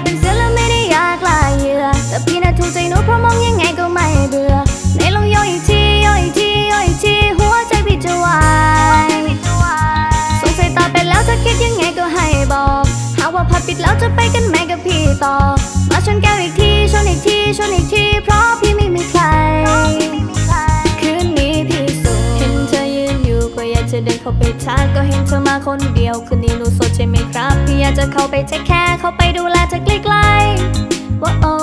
ากเป็นเสือและไม่ได้อยากลายเหยื่อแต่พี่น่ะถูกใจหนูเพราะมองยังไงก็ไม่เบื่อไหนลองยนอีกทียนอีกทียอีกทีหัวใจพี่จะวายสงสัยตาเป็นแล้วจะคิดยังไงก็ให้บอก หากว่าพัดปิดแล้วจะไปกันไหมกับพี่ต่อ มาชนแก้วอีกทีชนอีกทีชนอีกทีเพราะพี่ไม่มีใคร เข้าไปทักก็เห็นเธอมาคนเดียว คืนนี้หนูโสดใช่ไหมครับ พี่อยากจะเข้าไปเทคแค่เข้าไปดูแลเธอใกล้ๆว่าโอ้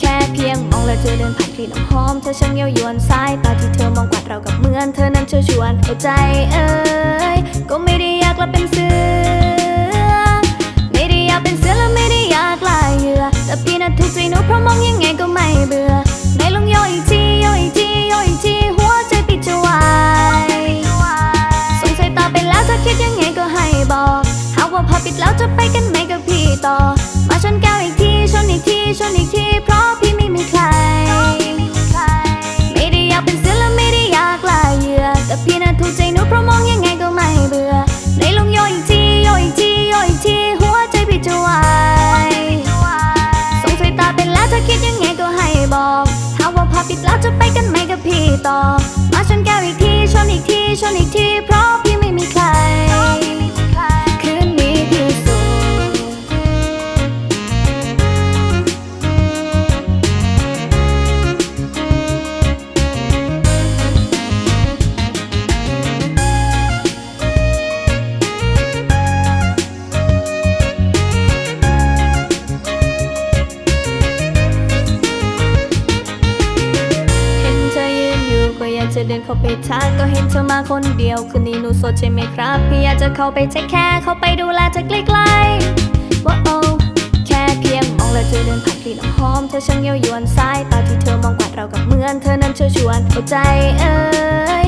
แค่เพียงมองแล้วเธอเดินผ่านกลิ่นหอมเธอช่างเย้ายวนสายตาที่เธอมองกวาดเรากับเหมือนเธอนั้นเชิญชวนเอาใจเอ้ยก็ไม่ได้อยากละเป็นเสือ ปิดแล้วจะไปกันไหมกับพี่ต่อ มาชนแก้วอีกทีชนอีกทีชนอีกที เพราะพี่ไม่มีใคร ไม่ได้อยากเป็นเสือและไม่ได้อยากลายเหยื่อแต่พี่น่ะถูกใจหนูเพราะมองยังไงก็ไม่เบื่อไหนลงโยอีกทีโยอีกทีโยอีกทีหัวใจพี่จะวายสงสัยตาเป็นแล้วจะคิดยังไงก็ให้บอกหาว่าพอปิดแล้วจะไปกันไหมกับพี่ต่อ มาชนแก้วอีกทีชนอีกทีชนอีกทีเพราะ เข้าไปทักก็เห็นเธอมาคนเดียว คืนนี้หนูโสดใช่ไหมครับ พี่อยากจะเข้าไปเช็คแค่เข้าไปดูแลเธอใกล้ๆว้าโอแค่เพียงมองแล้วเธอเดินผ่านกลิ่นน้ำหอมเธอช่างเย้ายวนสายตาที่เธอมองกวาดเรากับเหมือน เธอนั้นเชิญชวนเอาใจเอ้ย